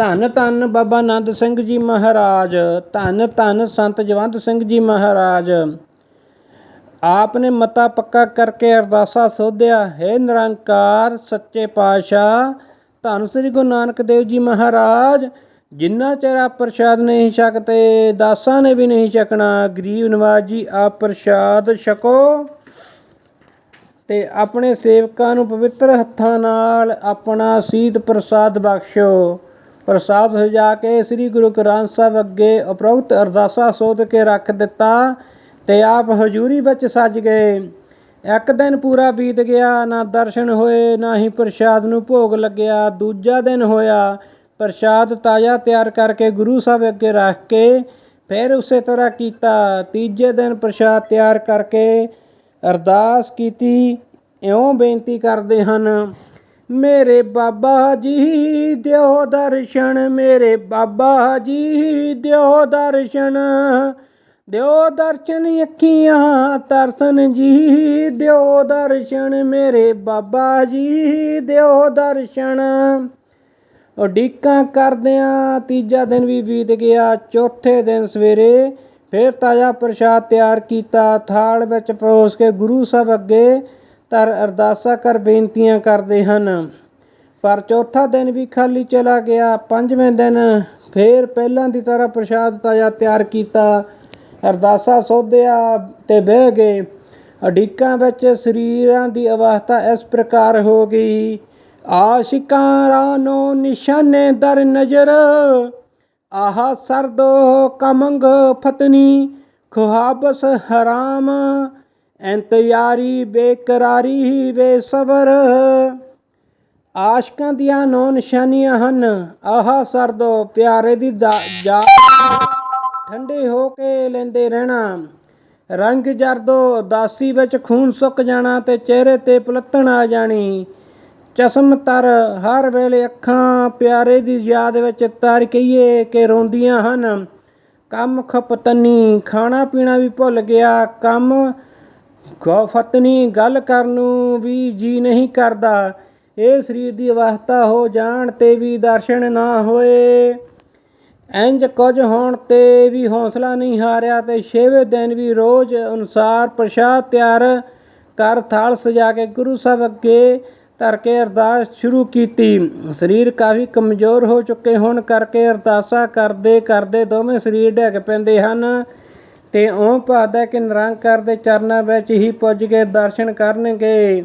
ਧੰਨ ਧੰਨ ਬਾਬਾ ਆਨੰਦ ਸਿੰਘ ਜੀ ਮਹਾਰਾਜ, ਧੰਨ ਧੰਨ ਸੰਤ ਜਵੰਤ ਸਿੰਘ ਜੀ ਮਹਾਰਾਜ। ਆਪ ਨੇ ਮਤਾ ਪੱਕਾ ਕਰਕੇ ਅਰਦਾਸਾ ਸੋਧਿਆ, ਹੈ ਨਿਰੰਕਾਰ ਸੱਚੇ ਪਾਤਸ਼ਾਹ, ਧੰਨ ਸ੍ਰੀ ਗੁਰੂ ਨਾਨਕ ਦੇਵ ਜੀ ਮਹਾਰਾਜ, ਜਿੰਨਾ ਚਿਰ ਆਪ ਪ੍ਰਸ਼ਾਦ ਨਹੀਂ ਛਕਤੇ, ਦਾਸਾਂ ਨੇ ਵੀ ਨਹੀਂ ਛਕਣਾ, ਗਰੀਬ ਨਵਾਜ ਜੀ, ਆਪ ਪ੍ਰਸ਼ਾਦ ਛਕੋ। ਤੇ ਆਪਣੇ ਸੇਵਕਾਂ ਨੂੰ ਪਵਿੱਤਰ ਹੱਥਾਂ ਨਾਲ ਆਪਣਾ ਸੀਤ ਪ੍ਰਸਾਦ ਬਖਸ਼ੋ। ਪ੍ਰਸਾਦ ਸਜਾ ਕੇ ਸ੍ਰੀ ਗੁਰੂ ਗ੍ਰੰਥ ਸਾਹਿਬ ਅੱਗੇ ਉਪਰੋਕਤ ਅਰਦਾਸਾ ਸੋਧ ਕੇ ਰੱਖ ਦਿੱਤਾ ਤੇ ਆਪ ਹਜ਼ੂਰੀ ਵਿੱਚ ਸੱਜ ਗਏ। ਇੱਕ ਦਿਨ ਪੂਰਾ ਬੀਤ ਗਿਆ, ਨਾ ਦਰਸ਼ਨ ਹੋਏ, ਨਾ ਹੀ ਪ੍ਰਸ਼ਾਦ ਨੂੰ ਭੋਗ ਲੱਗਿਆ। ਦੂਜਾ ਦਿਨ ਹੋਇਆ, ਪ੍ਰਸ਼ਾਦ ਤਾਜ਼ਾ ਤਿਆਰ ਕਰਕੇ ਗੁਰੂ ਸਾਹਿਬ ਅੱਗੇ ਰੱਖ ਕੇ ਫਿਰ ਉਸੇ ਤਰ੍ਹਾਂ ਕੀਤਾ। ਤੀਜੇ ਦਿਨ ਪ੍ਰਸ਼ਾਦ ਤਿਆਰ ਕਰਕੇ ਅਰਦਾਸ ਕੀਤੀ। ਇਉਂ ਬੇਨਤੀ ਕਰਦੇ ਹਨ ਮੇਰੇ ਬਾਬਾ ਜੀ ਦਿਓ ਦਰਸ਼ਨ, ਮੇਰੇ ਬਾਬਾ ਜੀ ਦਿਓ ਦਰਸ਼ਨ। ਦਿਓ ਦਰਸ਼ਨ ਅੱਖੀਆਂ, ਤਰਸਨ ਜੀ, ਦਿਓ ਦਰਸ਼ਨ ਮੇਰੇ ਬਾਬਾ ਜੀ, ਦਿਓ ਦਰਸ਼ਨ। ਉਡੀਕਾਂ ਕਰਦਿਆਂ ਤੀਜਾ ਦਿਨ ਵੀ ਬੀਤ ਗਿਆ, ਚੌਥੇ ਦਿਨ ਸਵੇਰੇ ਫਿਰ ਤਾਜ਼ਾ ਪ੍ਰਸ਼ਾਦ ਤਿਆਰ ਕੀਤਾ, ਥਾਲ ਵਿੱਚ ਪਰੋਸ ਕੇ ਗੁਰੂ ਸਾਹਿਬ ਅੱਗੇ ਧਰ ਅਰਦਾਸਾਂ ਕਰ ਬੇਨਤੀਆਂ ਕਰਦੇ ਹਨ। ਪਰ ਚੌਥਾ ਦਿਨ ਵੀ ਖਾਲੀ ਚਲਾ ਗਿਆ। ਪੰਜਵੇਂ ਦਿਨ ਫੇਰ ਪਹਿਲਾਂ ਦੀ ਤਰ੍ਹਾਂ ਪ੍ਰਸ਼ਾਦ ਤਾਜ਼ਾ ਤਿਆਰ ਕੀਤਾ। ਅਰਦਾਸਾਂ ਸੋਧਿਆ ਤੇ ਬਹਿ ਗਏ। ਅਡੀਕਾਂ ਵਿੱਚ ਸਰੀਰਾਂ ਦੀ ਅਵਸਥਾ ਇਸ ਪ੍ਰਕਾਰ ਹੋ ਗਈ। ਆਸ਼ਿਕਾਂ ਰਾਨੋ ਨਿਸ਼ਾਨੇ ਦਰ ਨਜ਼ਰ। ਆਹਾ ਸਰਦੋ ਕਮੰਗ ਫਤਨੀ ਖੁਹਾਬਸ ਹਰਾਮ। ਇੰਤਿਆਰੀ ਬੇਕਰਾਰੀ ਹੀ ਬੇਸਬਰ ਆਸ਼ਕਾਂ ਦੀਆਂ ਨੌ ਨਿਸ਼ਾਨੀਆਂ ਹਨ। ਆਹ ਸਰਦੋ, ਪਿਆਰੇ ਦੀ ਜਾ ਠੰਡੇ ਹੋ ਕੇ ਲੈਂਦੇ ਰਹਿਣਾ। ਰੰਗ ਜਰਦੋ, ਉਦਾਸੀ ਵਿੱਚ ਖੂਨ ਸੁੱਕ ਜਾਣਾ ਤੇ ਚਿਹਰੇ ਤੇ ਪਲੱਤਣ ਆ ਜਾਣੀ। ਚਸ਼ਮ ਤਰ, ਹਰ ਵੇਲੇ ਅੱਖਾਂ ਪਿਆਰੇ ਦੀ ਯਾਦ ਵਿੱਚ ਤਰ ਕਹੀਏ ਕਿ ਰੋਂਦੀਆਂ ਹਨ। ਕੰਮ ਖਪਤਨੀ, ਖਾਣਾ ਪੀਣਾ ਵੀ ਭੁੱਲ ਗਿਆ। ਕੰਮ ਖਫਤਨੀ ਗੱਲ ਕਰਨ ਨੂੰ ਵੀ ਜੀ ਨਹੀਂ ਕਰਦਾ। ਇਹ ਸਰੀਰ ਦੀ ਅਵਸਥਾ ਹੋ ਜਾਣ ਤੇ ਵੀ ਦਰਸ਼ਨ ਨਾ ਹੋਏ। ਇੰਜ ਕੁਝ ਹੋਣ ਤੇ ਵੀ ਹੌਸਲਾ ਨਹੀਂ ਹਾਰਿਆ ਤੇ ਛੇਵੇਂ ਦਿਨ ਵੀ ਰੋਜ਼ ਅਨੁਸਾਰ ਪ੍ਰਸ਼ਾਦ ਤਿਆਰ ਕਰ ਥਾਲ ਸਜਾ ਕੇ ਗੁਰੂ ਸਾਹਿਬ ਅੱਗੇ ਧਰ ਕੇ ਅਰਦਾਸ ਸ਼ੁਰੂ ਕੀਤੀ। ਸਰੀਰ ਕਾਫੀ ਕਮਜ਼ੋਰ ਹੋ ਚੁੱਕੇ ਹੋਣ ਕਰਕੇ ਅਰਦਾਸਾਂ ਕਰਦੇ ਕਰਦੇ ਦੋਵੇਂ ਸਰੀਰ ਡਿੱਗ ਪੈਂਦੇ ਹਨ। ਤੇ ਉਹ ਭਾਦਾ ਕਿ ਨਿਰੰਕਾਰ ਦੇ ਚਰਨਾਂ ਵਿੱਚ ਹੀ ਪੁੱਜ ਕੇ ਦਰਸ਼ਨ ਕਰਨਗੇ।